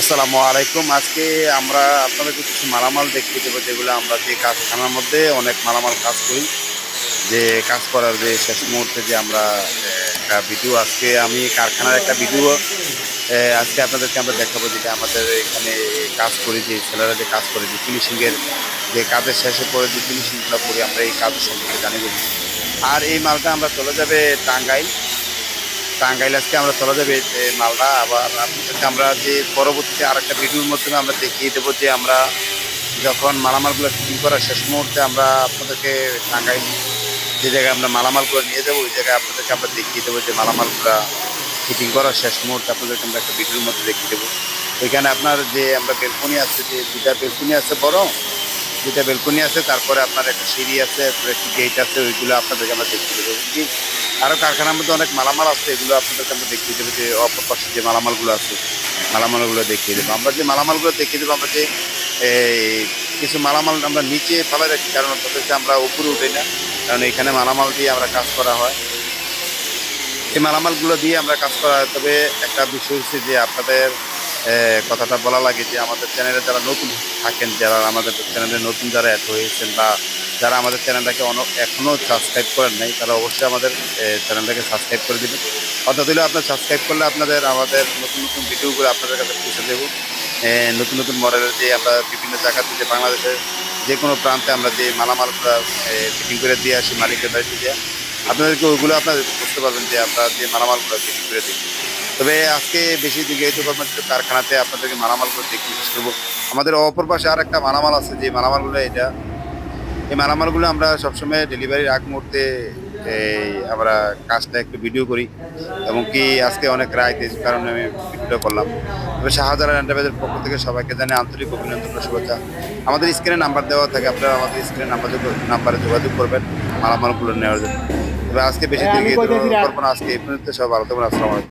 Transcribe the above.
আসসালামু আলাইকুম। আজকে আমরা আপনাদেরকে কিছু মালামাল দেখিয়ে দেবো যেগুলো আমরা যে কারখানার মধ্যে অনেক মালামাল কাজ করি। যে কাজ করার যে শেষ মুহূর্তে যে আমরা, একটা ভিডিও আজকে আমি কারখানার একটা ভিডিও আজকে আপনাদেরকে আমরা দেখাবো যেটা আমাদের এখানে কাজ করি, যে ছেলেরা যে কাজ করে, যে ফিনিশিংয়ের যে কাজের শেষে পরে যে ফিনিশিংগুলো করি, আমরা এই কাজ সম্পর্কে জানি বলি আর এই মালটা আমরা চলে যাবে টাঙ্গাইল। টাঙ্গাইল আজকে আমরা চলে যাবে মালদা। আবার আপনাদেরকে আমরা যে পরবর্তীতে আরেকটা ভিডিওর মাধ্যমে আমরা দেখিয়ে দেবো যে আমরা যখন মালামালগুলো ফিটিং করার শেষ মুহূর্তে আমরা আপনাদেরকে টাঙ্গাইল যে জায়গায় আমরা মালামালগুলো নিয়ে যাব, ওই জায়গায় আপনাদেরকে আমরা দেখিয়ে দেবো যে মালামালগুলো ফিটিং করার শেষ মুহূর্তে আপনাদেরকে আমরা একটা ভিডিওর মধ্যে দেখিয়ে দেবো। এখানে আপনার যে আমরা বেলকনি আছে, যে দুটা বেলকনি আছে বড় দুটা বেলকনি আছে, তারপরে আপনার একটা সিঁড়ি আছে একটি গেট আছে, ওইগুলো আপনাদেরকে আমরা দেখিয়ে দেবো। আরও কারখানার মধ্যে অনেক মালামাল আছে, এগুলো আপনাদেরকে আমরা দেখিয়ে দেবো যে অপর পাশে যে মালামালগুলো আছে, মালামালগুলো দেখিয়ে দেবো। আমরা যে মালামালগুলো দেখিয়ে দেবো, আমরা যে কিছু মালামাল আমরা নিচে ফেলে রাখি, কারণ অর্থাৎ আমরা উপরে উঠে না, কারণ এখানে মালামাল দিয়ে আমরা কাজ করা হয়। এই মালামালগুলো দিয়ে আমরা কাজ করা হয়। তবে একটা বিষয় হচ্ছে যে আপনাদের কথাটা বলা লাগে যে আমাদের চ্যানেলে যারা নতুন থাকেন, যারা আমাদের চ্যানেলে নতুন যারা অ্যাড হয়েছেন বা যারা আমাদের চ্যানেলটাকে অন এখনও সাবস্ক্রাইব করেন নাই, তারা অবশ্যই আমাদের চ্যানেলটাকে সাবস্ক্রাইব করে দেবেন। অর্থাৎ হলে আপনার সাবস্ক্রাইব করলে আপনাদের, আমাদের নতুন নতুন ভিডিওগুলো আপনাদের কাছে পৌঁছে দেবো। নতুন নতুন মডেলের যে আমরা বিভিন্ন জায়গাতে যে বাংলাদেশের যে কোনো প্রান্তে আমরা যে মালামালগুলো ফিটিং করে দিয়ে আসি, মালিকের বাড়িতে দিয়ে আপনাদেরকে ওইগুলো আপনারা বুঝতে পারবেন যে আমরা যে মালামালগুলো ফিটিং করে দিই তবে আজকে বেশি দিকে এই গভর্নমেন্ট কারখানাতে আপনাদেরকে মালামালগুলো দেখতে শেষ করব। আমাদের অপর পাশে আর একটা মালামাল আছে, যে মালামালগুলো এটা। এই মালামালগুলো আমরা সবসময় ডেলিভারির আগ মুহূর্তে এই আমরা কাজটা একটু ভিডিও করি এবং কি আজকে অনেক রায় এই কারণে আমি ভিডিওটা করলাম। তবে শাহজালাল এন্টারপ্রাইজের পক্ষ থেকে সবাইকে জানিয়ে আন্তরিক অভিনন্দন শুভেচ্ছা। আমাদের স্ক্রিনে নাম্বার দেওয়া থাকে, আপনারা আমাদের স্ক্রিনে নাম্বার নাম্বারে যোগাযোগ করবেন মালামালগুলো নেওয়ার জন্য। আজকে বেশি হ্যাঁ, আমি দিকে কইতেছি না। আজকে এই পর্যন্ত সব ভালো থাকবেন আসসালামু আলাইকুম